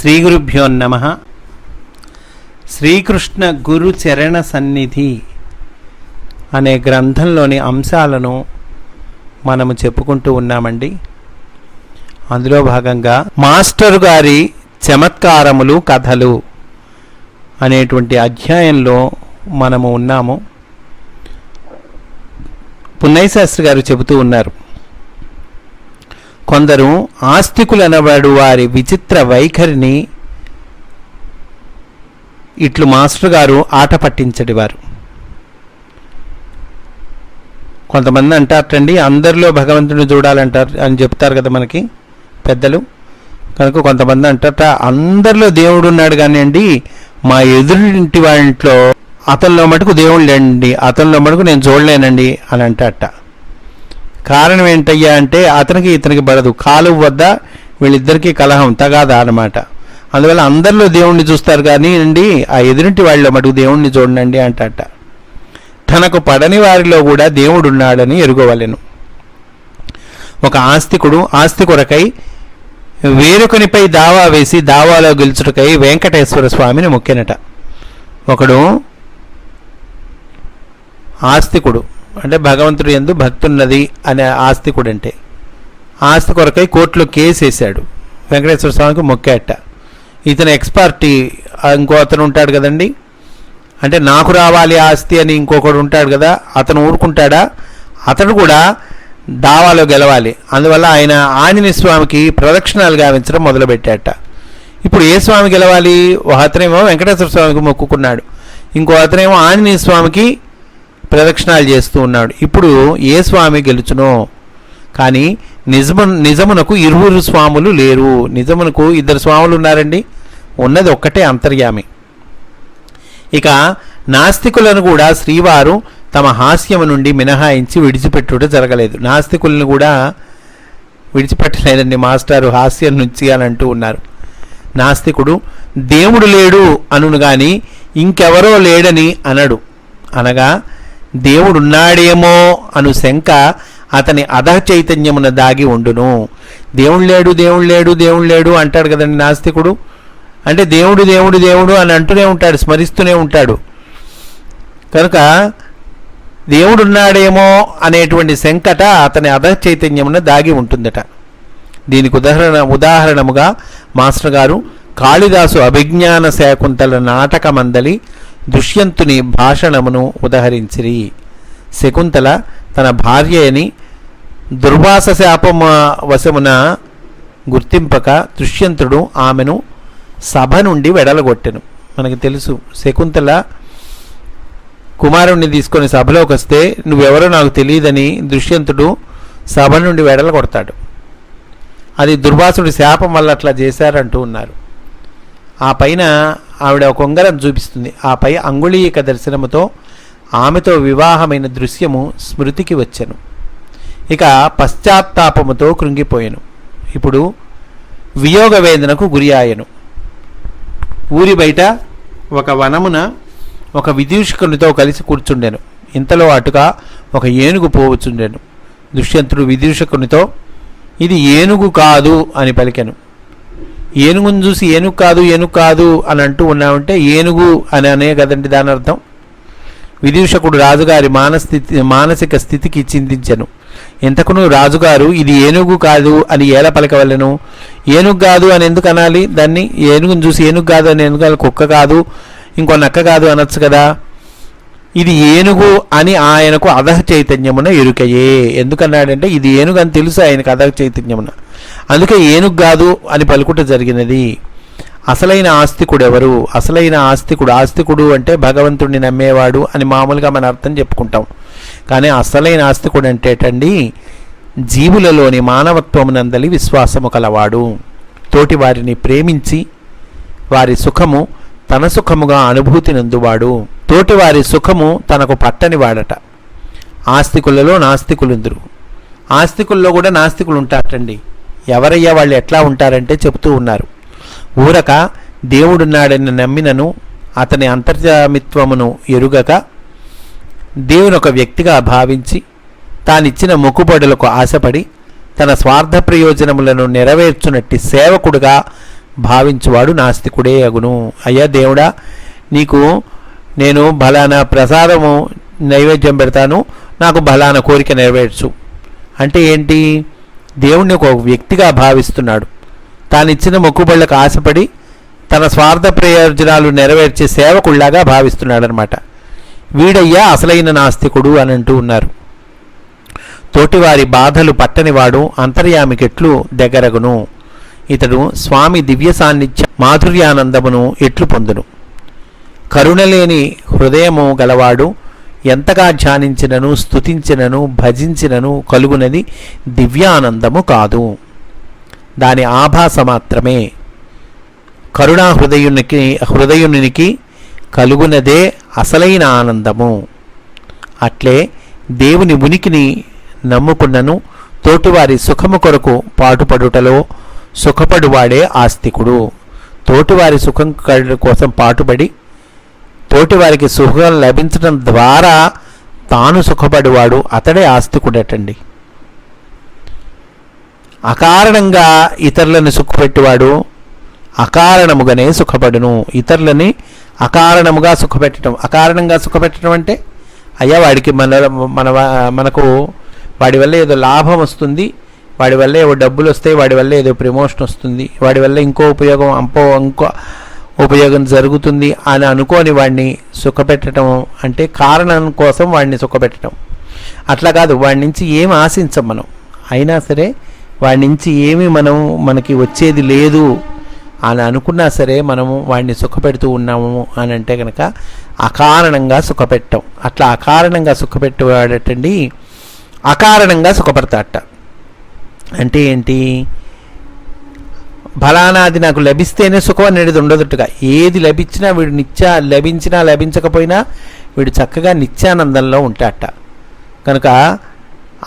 శ్రీ గురుభ్యో నమ. శ్రీకృష్ణ గురు చరణ సన్నిధి అనే గ్రంథంలోని అంశాలను మనము చెప్పుకుంటూ ఉన్నామండి. అందులో భాగంగా మాస్టర్ గారి చమత్కారములు కథలు అనేటువంటి అధ్యాయంలో మనము ఉన్నాము. పున్నయ్య శాస్త్రి గారు చెబుతూ ఉన్నారు. కొందరు ఆస్తికులనబడు వారి విచిత్ర వైఖరిని ఇట్లు మాస్టర్ గారు ఆట పట్టించడివారు కొంతమంది అంటారటండి అందరిలో భగవంతుని చూడాలంటారు అని చెప్తారు కదా మనకి పెద్దలు. కనుక కొంతమంది అంటారట అందరిలో దేవుడు ఉన్నాడు కానివ్వండి మా ఎదురింటి వాళ్ళలో అతనిలో మటుకు దేవుడు లేండి అతనిలో మటుకు నేను చూడలేనండి అని అంటారట. కారణం ఏంటయ్యా అంటే అతనికి ఇతనికి పడదు కాలువ వద్ద వీళ్ళిద్దరికీ కలహం తగాదా అనమాట అందువల్ల అందరిలో దేవుణ్ణి చూస్తారు కానీ అండి ఆ ఎదురింటి వాళ్ళలో మటుకు దేవుణ్ణి చూడండి అంటట. తనకు పడని వారిలో కూడా దేవుడు ఉన్నాడని ఎరుగవలెను. ఒక ఆస్తికుడు ఆస్తి కొరకై వేరొకనిపై దావా వేసి దావాలో గెలుచుటకై వెంకటేశ్వర స్వామిని మొక్కినట. ఒకడు ఆస్తికుడు అంటే భగవంతుడు ఎందు భక్తున్నది అనే ఆస్తికుడు అంటే ఆస్తి కొరకై కోర్టులో కేసు వేశాడు వెంకటేశ్వర స్వామికి మొక్కేట. ఇతను ఎక్స్పర్టీ ఇంకో అతను ఉంటాడు కదండి. అంటే నాకు రావాలి ఆస్తి అని ఇంకొకడు ఉంటాడు కదా అతను ఊరుకుంటాడా? అతడు కూడా దావాలో గెలవాలి. అందువల్ల ఆయన ఆంజనేయ స్వామికి ప్రదక్షిణాలు గావించడం మొదలుపెట్టాట. ఇప్పుడు ఏ స్వామి గెలవాలి? ఒక అతనేమో వెంకటేశ్వర స్వామికి మొక్కుకున్నాడు. ఇంకో అతనేమో ఆంజనేయ స్వామికి ప్రదక్షిణాలు చేస్తూ ఉన్నాడు. ఇప్పుడు ఏ స్వామి గెలుచునో? కానీ నిజము నిజమునకు ఇరువురు స్వాములు లేరు. నిజమునకు ఇద్దరు స్వాములు ఉన్నారండి? ఉన్నది ఒక్కటే అంతర్యామి. ఇక నాస్తికులను కూడా శ్రీవారు తమ హాస్యము నుండి మినహాయించి విడిచిపెట్టుట జరగలేదు. నాస్తికులను కూడా విడిచిపెట్టలేదండి మాస్టారు హాస్యం నుంచి అని అంటూ ఉన్నారు. నాస్తికుడు దేవుడు లేడు అనును గాని ఇంకెవరో లేడని అనడు. అనగా దేవుడున్నాడేమో అను శంక అతని అధ చైతన్యమున దాగి ఉండును. దేవుడు లేడు దేవుడు లేడు దేవుడు లేడు అంటాడు కదండి నాస్తికుడు. అంటే దేవుడు దేవుడు దేవుడు అని అంటూనే ఉంటాడు స్మరిస్తూనే ఉంటాడు. కనుక దేవుడున్నాడేమో అనేటువంటి శంకట అతని అధ చైతన్యమున దాగి ఉంటుందట. దీనికి ఉదాహరణ ఉదాహరణముగా మాస్టర్ గారు కాళిదాసు అభిజ్ఞాన శాకుంతల నాటకమందలి దుష్యంతుని భాషణమును ఉదహరించిరి. శకుంతల తన భార్య అని దుర్వాస శాపమ వశమున గుర్తింపక దుష్యంతుడు ఆమెను సభ నుండి వెడలగొట్టెను. మనకు తెలుసు శకుంతల కుమారుణ్ణి తీసుకొని సభలోకి వస్తే నువ్వెవరో నాకు తెలియదని దుష్యంతుడు సభ నుండి వెడల కొడతాడు అది దుర్వాసుడి శాపం వల్ల అట్లా చేశారంటూ ఉన్నారు. ఆ పైన ఆవిడ ఒక ఉంగరం చూపిస్తుంది. ఆపై అంగుళీయక దర్శనముతో ఆమెతో వివాహమైన దృశ్యము స్మృతికి వచ్చెను. ఇక పశ్చాత్తాపముతో కృంగిపోయాను. ఇప్పుడు వియోగ వేదనకు గురి ఆయను ఊరి బయట ఒక వనమున ఒక విదూషకునితో కలిసి కూర్చుండెను. ఇంతలో అటుగా ఒక ఏనుగు పోవచ్చుండెను. దుష్యంతుడు విదూషకునితో ఇది ఏనుగు కాదు అని పలికెను. ఏనుగును చూసి ఏనుగు కాదు ఏనుగు కాదు అని అంటూ ఉన్నామంటే ఏనుగు అని అనే కదండి దాని అర్థం. విదూషకుడు రాజుగారి మానస్థితి మానసిక స్థితికి చింతించెను. ఇంతకును రాజుగారు ఇది ఏనుగు కాదు అని ఏల పలకవలను? ఏనుగు కాదు అని ఎందుకు అనాలి? దాన్ని ఏనుగును చూసి ఏనుగు కాదు అని ఎందుకు కుక్క కాదు ఇంకో నక్క కాదు అనొచ్చు కదా. ఇది ఏనుగు అని ఆయనకు అధహ చైతన్యమున ఎరుకయే. ఎందుకన్నాడంటే ఇది ఏనుగు అని తెలుసు ఆయనకు అధహ చైతన్యమున. అందుకే ఏనుగు కాదు అని పలుకుట జరిగినది. అసలైన ఆస్తికుడు ఎవరు అసలైన ఆస్తికుడు ఆస్తికుడు అంటే భగవంతుడిని నమ్మేవాడు అని మామూలుగా మన అర్థం చెప్పుకుంటాం. కానీ అసలైన ఆస్తికుడు అంటేటండి జీవులలోని మానవత్వమునందలి విశ్వాసము కలవాడు. తోటి వారిని ప్రేమించి వారి సుఖము తన సుఖముగా అనుభూతి నందువాడు తోటివారి సుఖము తనకు పట్టని వాడట ఆస్తికులలో నాస్తికులుందరు. ఆస్తికుల్లో కూడా నాస్తికులు ఉంటారటండి ఎవరయ్యా వాళ్ళు ఎట్లా ఉంటారంటే చెబుతూ ఉన్నారు. ఊరక దేవుడున్నాడని నమ్మినను అతని అంతర్జామిత్వమును ఎరుగక దేవుని ఒక వ్యక్తిగా భావించి తానిచ్చిన మొక్కుబడులకు ఆశపడి తన స్వార్థ ప్రయోజనములను నెరవేర్చునట్టి సేవకుడుగా భావించువాడు నాస్తికుడే అగును. అయ్యా దేవుడా నీకు నేను బలానా ప్రసాదము నైవేద్యం పెడతాను నాకు బలానా కోరిక నెరవేర్చు. అంటే ఏంటి? దేవుణ్ణి ఒక వ్యక్తిగా భావిస్తున్నాడు. తాను ఇచ్చిన మొక్కుబళ్ళకు ఆశపడి తన స్వార్థ ప్రయోజనాలు నెరవేర్చే సేవకుళ్ళాగా భావిస్తున్నాడనమాట. వీడయ్యా అసలైన నాస్తికుడు అని అంటూ ఉన్నారు. తోటివారి బాధలు పట్టనివాడు అంతర్యామికెట్లు దగ్గరగును. ఇతడు స్వామి దివ్య సాన్నిధ్య మాధుర్యానందమును ఎట్లు పొందును. కరుణలేని హృదయము గలవాడు ఎంతగా ధ్యానించినను స్తుతించినను భజించినను కలుగునది దివ్యానందము కాదు. దాని ఆభాస మాత్రమే. కరుణా హృదయునికి హృదయునికి కలుగునదే అసలైన ఆనందము. అట్లే దేవుని ఉనికిని నమ్ముకున్నను తోటివారి సుఖము కొరకు పాటుపడుటలో సుఖపడువాడే ఆస్తికుడు. తోటివారి సుఖం కోసం పాటుపడి తోటివారికి సుఖం లభించడం ద్వారా తాను సుఖపడేవాడు అతడే ఆస్తికుడటండి. అకారణంగా ఇతరులను సుఖపెట్టివాడు అకారణముగానే సుఖపడును. ఇతరులని అకారణముగా సుఖపెట్టడం. అకారణంగా సుఖపెట్టడం అంటే అయ్యా వాడికి మన మన మనకు వాడి వల్ల ఏదో లాభం వస్తుంది వాడి వల్ల ఏవో డబ్బులు వస్తాయి వాడి వల్ల ఏదో ప్రమోషన్ వస్తుంది వాడి వల్ల ఇంకో ఉపయోగం అంపో ఇంకో ఉపయోగం జరుగుతుంది అని అనుకోని వాడిని సుఖపెట్టడం అంటే కారణం కోసం వాడిని సుఖపెట్టడం అట్లా కాదు వాడి నుంచి ఏం ఆశించం మనం. అయినా సరే వాడి నుంచి ఏమి మనం మనకి వచ్చేది లేదు అని అనుకున్నా సరే మనము వాడిని సుఖపెడుతూ ఉన్నాము అని అంటే కనుక అకారణంగా సుఖపెట్టం. అట్లా అకారణంగా సుఖపెట్టేవాడటండి అకారణంగా సుఖపడతాట అంటే ఏంటి? ఫలానాది నాకు లభిస్తేనే సుఖం అనేది ఉండదుట్టుగా. ఏది లభించినా వీడు నిత్య లభించినా లభించకపోయినా వీడు చక్కగా నిత్యానందంలో ఉంటాట. కనుక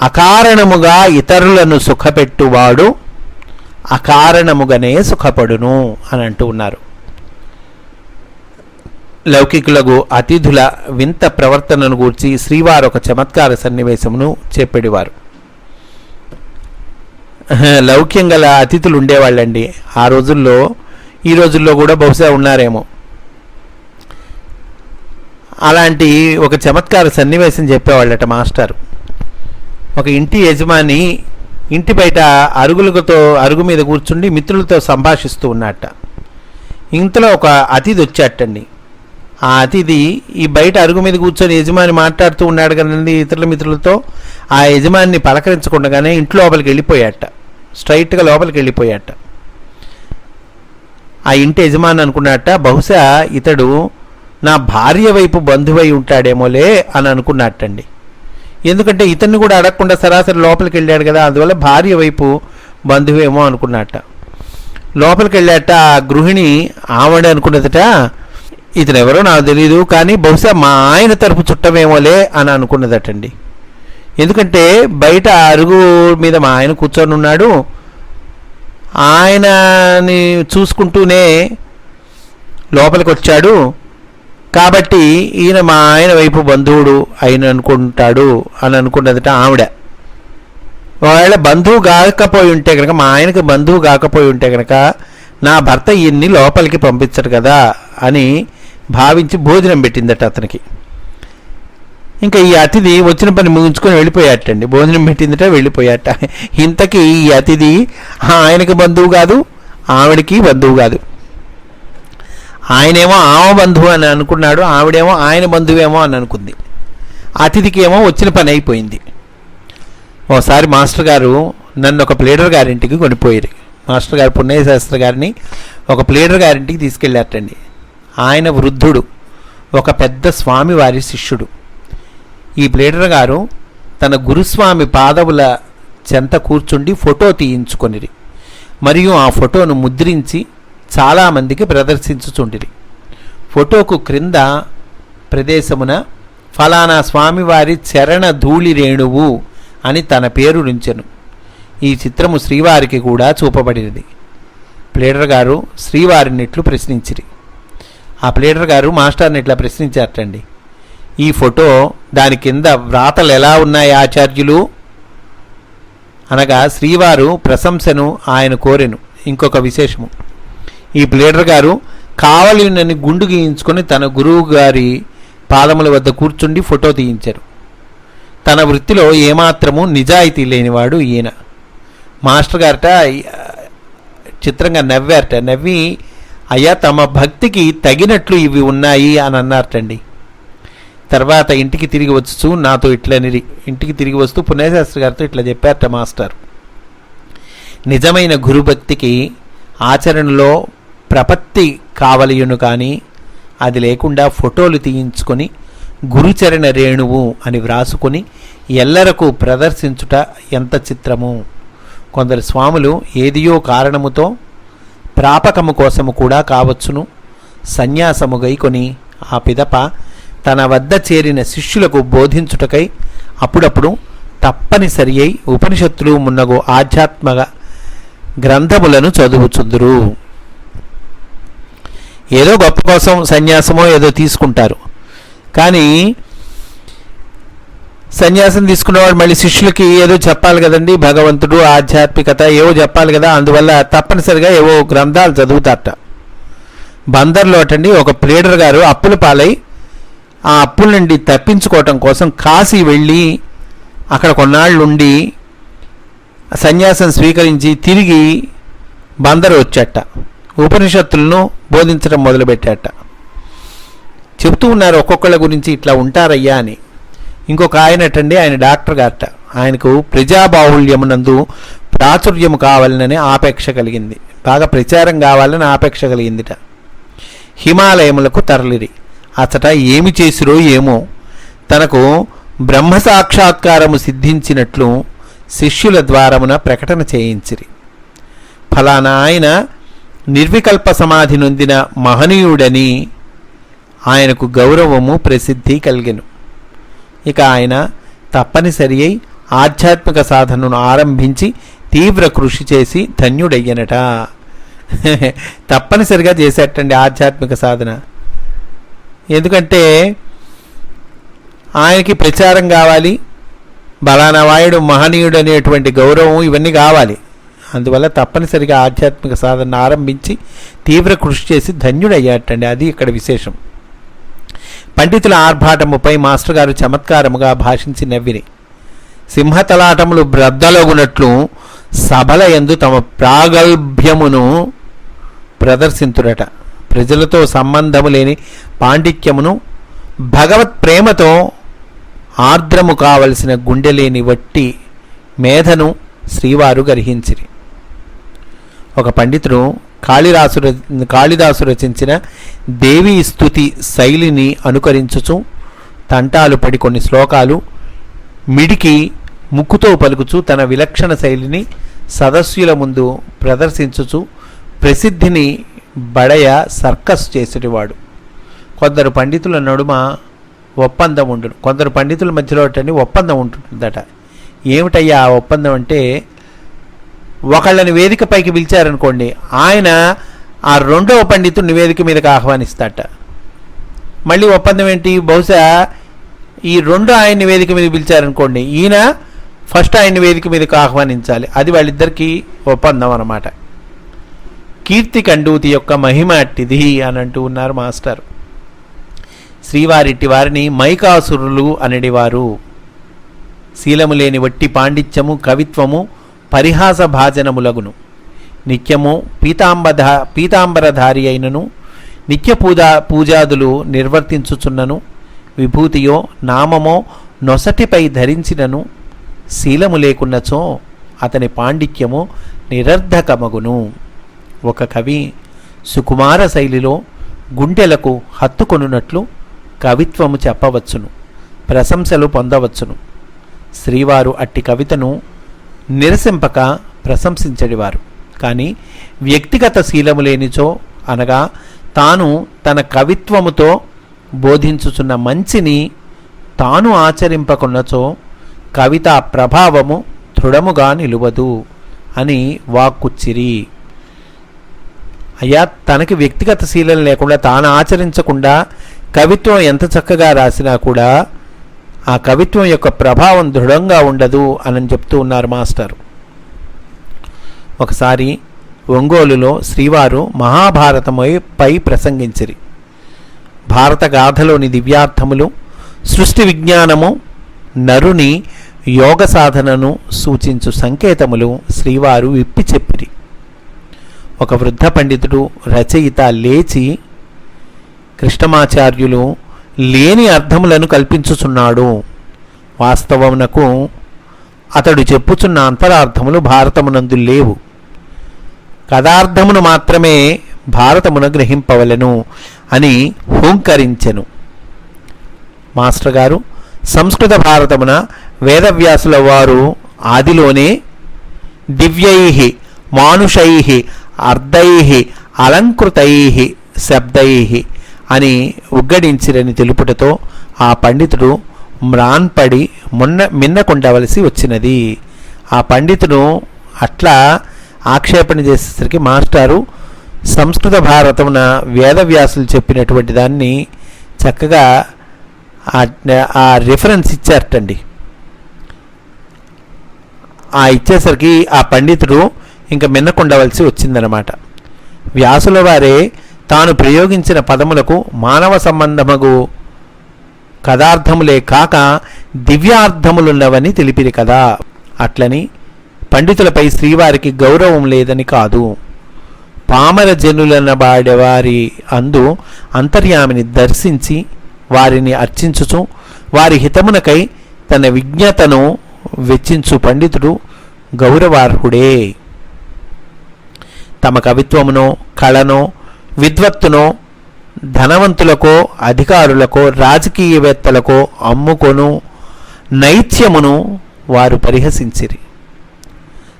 అకారణముగా ఇతరులను సుఖపెట్టువాడు అకారణముగానే సుఖపడును అని అంటూ ఉన్నారు. లౌకికులకు అతిథుల వింత ప్రవర్తనను గూర్చి శ్రీవారు ఒక చమత్కార సన్నివేశమును చెప్పేవారు లౌక్యం గల అతిథులు ఉండేవాళ్ళండి. ఆ రోజుల్లో ఈ రోజుల్లో కూడా బహుశా ఉన్నారేమో. అలాంటి ఒక చమత్కార సన్నివేశం చెప్పేవాళ్ళట మాస్టర్. ఒక ఇంటి యజమాని ఇంటి బయట అరుగులతో అరుగు మీద కూర్చుండి మిత్రులతో సంభాషిస్తూ ఉన్నట్ట ఇంతలో ఒక అతిథి వచ్చాటండి ఆ అతిథి ఈ బయట అరుగు మీద కూర్చొని యజమాని మాట్లాడుతూ ఉన్నాడు కదండి ఇతరుల మిత్రులతో. ఆ యజమాని పలకరించకుండానే ఇంట్లో లోపలికి వెళ్ళిపోయాట. స్ట్రైట్గా లోపలికి వెళ్ళిపోయాట. ఆ ఇంటి యజమాని అనుకున్నట్ట బహుశా ఇతడు నా భార్య వైపు బంధువై ఉంటాడేమోలే అని అనుకున్నట్టండి ఎందుకంటే ఇతన్ని కూడా అడగకుండా సరాసరి లోపలికి వెళ్ళాడు కదా అందువల్ల భార్య వైపు బంధువేమో అనుకున్నట్ట లోపలికి వెళ్ళాట ఆ గృహిణి ఆవిడ అనుకున్నదట ఇతను ఎవరో నాకు తెలియదు కానీ బహుశా మా ఆయన తరపు చుట్టమేమోలే అని అనుకున్నదటండి. ఎందుకంటే బయట అరుగు మీద మా ఆయన కూర్చొని ఉన్నాడు. ఆయనని చూసుకుంటూనే లోపలికి వచ్చాడు కాబట్టి ఈయన మా ఆయన వైపు బంధువుడు ఆయన అనుకుంటాడు అని అనుకున్నదట ఆవిడ. ఒకవేళ బంధువు కాకపోయి ఉంటే కనుక మా ఆయనకి బంధువు కాకపోయి ఉంటే కనుక నా భర్త ఈయన్ని లోపలికి పంపించడు కదా అని భావించి భోజనం పెట్టిందట అతనికి. ఇంకా ఈ అతిథి వచ్చిన పని ముగించుకొని వెళ్ళిపోయాటండి భోజనం పెట్టిందట వెళ్ళిపోయాట ఇంతకీ ఈ అతిథి ఆయనకి బంధువు కాదు ఆవిడకి బంధువు కాదు. ఆయనేమో ఆమె బంధువు అని అనుకున్నాడు ఆవిడేమో ఆయన బంధువేమో అని అనుకుంది. అతిథికి ఏమో వచ్చిన పని అయిపోయింది. ఓసారి మాస్టర్ గారు నన్ను ఒక ప్లేడర్ గారింటికి కొనిపోయారు. మాస్టర్ గారు పుణ్యశాస్త్రి గారిని ఒక ప్లేడర్ గారింటికి తీసుకెళ్ళారటండి. ఆయన వృద్ధుడు ఒక పెద్ద స్వామి వారి శిష్యుడు. ఈ ప్లేడర్ గారు తన గురుస్వామి పాదవుల చెంత కూర్చుండి ఫోటో తీయించుకొనిరి. మరియు ఆ ఫోటోను ముద్రించి చాలామందికి ప్రదర్శించుచుండిరి. ఫోటోకు క్రింద ప్రదేశమున ఫలానా స్వామివారి చరణ ధూళి రేణువు అని తన పేరు నుంచెను. ఈ చిత్రము శ్రీవారికి కూడా చూపబడినది. ప్లేడర్ గారు శ్రీవారినిట్లు ప్రశ్నించిరి. ఆ ప్లేటర్ గారు మాస్టర్ని ఇట్లా ప్రశ్నించారటండి. ఈ ఫోటో దాని కింద వ్రాతలు ఎలా ఉన్నాయి ఆచార్యులు? అనగా శ్రీవారు ప్రశంసను ఆయన కోరెను. ఇంకొక విశేషము. ఈ ప్లేడర్ గారు కావలినని గుండు గీయించుకొని తన గురువు గారి పాదముల వద్ద కూర్చుండి ఫోటో తీయించారు. తన వృత్తిలో ఏమాత్రము నిజాయితీ లేనివాడు ఈయన. మాస్టర్ గారట చిత్రంగా నవ్వారట. నవ్వి అయ్యా తమ భక్తికి తగినట్లు ఇవి ఉన్నాయి అని అన్నారటండి. తర్వాత ఇంటికి తిరిగి వచ్చు నాతో ఇట్లనిరి ఇంటికి తిరిగి వస్తూ పుణ్యశాస్త్రి గారితో ఇట్లా చెప్పారట మాస్టర్. నిజమైన గురుభక్తికి ఆచరణలో ప్రపత్తి కావలియును కానీ అది లేకుండా ఫోటోలు తీయించుకొని గురుచరణ రేణువు అని వ్రాసుకొని ఎల్లరకు ప్రదర్శించుట ఎంత చిత్రము. కొందరు స్వాములు ఏదియో కారణముతో ప్రాపకము కోసము కూడా కావచ్చును. సన్యాసము గైకొని ఆ పిదప తన వద్ద చేరిన శిష్యులకు బోధించుటకై అప్పుడప్పుడు తప్పనిసరి అయి ఉపనిషత్తులు మున్నగు ఆధ్యాత్మక గ్రంథములను చదువుచుందురు. ఏదో గొప్ప కోసం సన్యాసమో ఏదో తీసుకుంటారు. కానీ సన్యాసం తీసుకున్నవాడు మళ్ళీ శిష్యులకి ఏదో చెప్పాలి కదండి భగవంతుడు ఆధ్యాత్మికత ఏవో చెప్పాలి కదా అందువల్ల తప్పనిసరిగా ఏవో గ్రంథాలు చదువుతారట. బందర్లో అటండి ఒక ప్లేడర్ గారు అప్పుల పాలై ఆ అప్పుల నుండి తప్పించుకోవటం కోసం కాశీ వెళ్ళి అక్కడ కొన్నాళ్ళు ఉండి సన్యాసం స్వీకరించి తిరిగి బందరు వచ్చాట. ఉపనిషత్తులను బోధించడం మొదలుపెట్టాట. చెప్తూ ఉన్నారు ఒక్కొక్కళ్ళ గురించి ఇట్లా ఉంటారయ్యా అని. ఇంకొక ఆయనటండి ఆయన డాక్టర్ గారట. ఆయనకు ప్రజాబాహుళ్యమునందు ప్రాచుర్యము కావాలనని ఆపేక్ష కలిగింది. బాగా ప్రచారం కావాలని ఆపేక్ష కలిగిందిట. హిమాలయములకు తరలిరి. అతట ఏమి చేసిరో ఏమో. తనకు బ్రహ్మ సాక్షాత్కారము సిద్ధించినట్లు శిష్యుల ద్వారమున ప్రకటన చేయించిరి. ఫలానా ఆయన నిర్వికల్ప సమాధి నొందిన మహనీయుడని ఆయనకు గౌరవము ప్రసిద్ధి కలిగెను. ఇక ఆయన తప్పనిసరి అయి ఆధ్యాత్మిక సాధనను ఆరంభించి తీవ్ర కృషి చేసి ధన్యుడయ్యనట. తప్పనిసరిగా చేసేటండి ఆధ్యాత్మిక సాధన. ఎందుకంటే ఆయనకి ప్రచారం కావాలి బలానా వాయుడు మహనీయుడు అనేటువంటి గౌరవం ఇవన్నీ కావాలి. అందువల్ల తప్పనిసరిగా ఆధ్యాత్మిక సాధన ఆరంభించి తీవ్ర కృషి చేసి ధన్యుడయ్యాటండి. అది ఇక్కడ విశేషం. పండితుల ఆర్భాటముపై మాస్టర్ గారు చమత్కారముగా భాషించి నవ్విని సింహతలాటములు బ్రద్దలగునట్లు సభల ఎందు తమ ప్రాగల్భ్యమును ప్రదర్శింతురట. ప్రజలతో సంబంధము లేని పాండిత్యమును భగవత్ ప్రేమతో ఆర్ద్రము కావలసిన గుండెలేని వట్టి మేధను శ్రీవారు గ్రహించిరి. ఒక పండితుడు కాళిదాసు కాళిదాసు రచించిన దేవీ స్థుతి శైలిని అనుకరించుచు తంటాలు పడి కొన్ని శ్లోకాలు మిడికి ముక్కుతో పలుకుచు తన విలక్షణ శైలిని సదస్యుల ముందు ప్రదర్శించుచు ప్రసిద్ధిని బడయ సర్కస్ చేసేటివాడు. కొందరు పండితుల నడుమ ఒప్పందం ఉండును. కొందరు పండితుల మధ్యలో ఒప్పందం ఉంటుందట. ఏమిటయ్యా ఆ ఒప్పందం అంటే ఒకళ్ళని వేదికపైకి పిలిచారనుకోండి ఆయన ఆ రెండవ పండితుడిని వేదిక మీదకి ఆహ్వానిస్తాట. మళ్ళీ ఒప్పందం ఏంటి? బహుశా ఈ రెండు ఆయన్ని వేదిక మీద పిలిచారనుకోండి ఈయన ఫస్ట్ ఆయన్ని వేదిక మీదకు ఆహ్వానించాలి. అది వాళ్ళిద్దరికీ ఒప్పందం అన్నమాట. కీర్తి కండూతి యొక్క మహిమ అట్టిది అని అంటూ ఉన్నారు మాస్టర్. శ్రీవారిట్టి వారిని మైకాసురులు అనేవారు శీలము లేని వట్టి పాండిత్యము కవిత్వము పరిహాస భాజనములగును. నిత్యము పీతాంబధ పీతాంబరధారి అయినను నిత్య పూజా పూజాదులు నిర్వర్తించుచున్నను విభూతియో నామమో నొసటిపై ధరించినను శీలము లేకున్నచో అతని పాండిత్యము నిరర్ధకమగును. ఒక కవి సుకుమార శైలిలో గుండెలకు హత్తుకొనున్నట్లు కవిత్వము చెప్పవచ్చును ప్రశంసలు పొందవచ్చును. శ్రీవారు అట్టి కవితను నిరసింపక ప్రశంసించడివారు కానీ వ్యక్తిగత శీలము లేనిచో అనగా తాను తన కవిత్వముతో బోధించుచున్న మంచిని తాను ఆచరింపకున్నచో కవిత ప్రభావము దృఢముగా నిలువదు అని వాక్కుచ్చిరి అయ్యా తనకి వ్యక్తిగత శీలం లేకుండా తాను ఆచరించకుండా కవిత్వం ఎంత చక్కగా రాసినా కూడా ఆ కవిత్వం యొక్క ప్రభావం దృఢంగా ఉండదు అని చెప్తూ ఉన్నారు మాస్టర్. ఒకసారి ఒంగోలులో శ్రీవారు మహాభారతమై పై ప్రసంగించిరి. భారత గాథలోని దివ్యార్థములు సృష్టి విజ్ఞానము నరుని యోగ సాధనను సూచించు సంకేతములు శ్రీవారు విప్పి చెప్పిరి. ఒక వృద్ధ పండితుడు రచయిత లేచి కృష్ణమాచార్యులు లేని అర్థములను కల్పించుచున్నాడు. వాస్తవమునకు అతడు చెప్పుచున్న అంతరార్థములు భారతమునందు లేవు. కదార్థమును మాత్రమే భారతమున గ్రహింపవలెను అని హూంకరించెను. మాస్టర్ గారు సంస్కృత భారతమున వేదవ్యాసుల వారు ఆదిలోనే దివ్యై మానుషై అర్ధై అలంకృతై శబ్దై అని ఉగ్గడించిరని తెలుపుటతో ఆ పండితుడు మ్రాన్పడి మొన్న మిన్నకుండవలసి వచ్చినది. ఆ పండితుడు అట్లా ఆక్షేపణ చేసేసరికి మాస్టారు సంస్కృత భారతమున వేదవ్యాసులు చెప్పినటువంటి దాన్ని చక్కగా ఆ- ఆ రిఫరెన్స్ ఇచ్చారటండి. ఆ ఇచ్చేసరికి ఆ పండితుడు ఇంకా మిన్నకుండవలసి వచ్చిందనమాట. వ్యాసుల వారే తాను ప్రయోగించిన పదములకు మానవ సంబంధమగు కథార్థములే కాక దివ్యార్థములున్నవని తెలిపిరి కదా. అట్లని పండితులపై శ్రీవారికి గౌరవం లేదని కాదు. పామర జనులనబాడేవారి అందు అంతర్యామిని దర్శించి వారిని అర్చించుచు వారి హితమునకై తన విజ్ఞతను వెచ్చించు పండితుడు గౌరవార్హుడే. తమ కవిత్వమునో కళనో విద్వత్తును ధనవంతులకో అధికారులకో రాజకీయవేత్తలకో అమ్ముకొను నైత్యమును వారు పరిహసించిరి.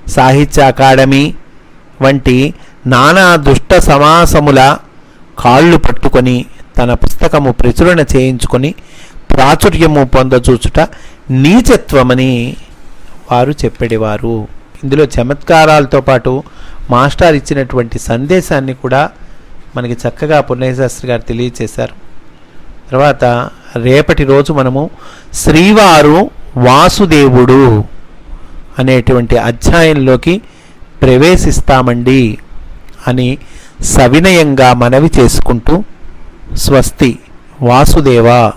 సాహిత్య అకాడమీ వంటి నానా దుష్ట సమాసముల కాళ్ళు పట్టుకొని తన పుస్తకము ప్రచురణ చేయించుకొని ప్రాచుర్యము పొందచూచుట నీచత్వమని వారు చెప్పేవారు. ఇందులో చమత్కారాలతో పాటు మాస్టర్ ఇచ్చినటువంటి సందేశాన్ని కూడా మనకి చక్కగా పుణ్యశాస్త్రి గారు తెలియచేశారు. తర్వాత రేపటి రోజు మనము శ్రీవారు వాసుదేవుడు అనేటువంటి అధ్యాయంలోకి ప్రవేశిస్తామండి అని సవినయంగా మనవి చేసుకుంటూ స్వస్తి. వాసుదేవ.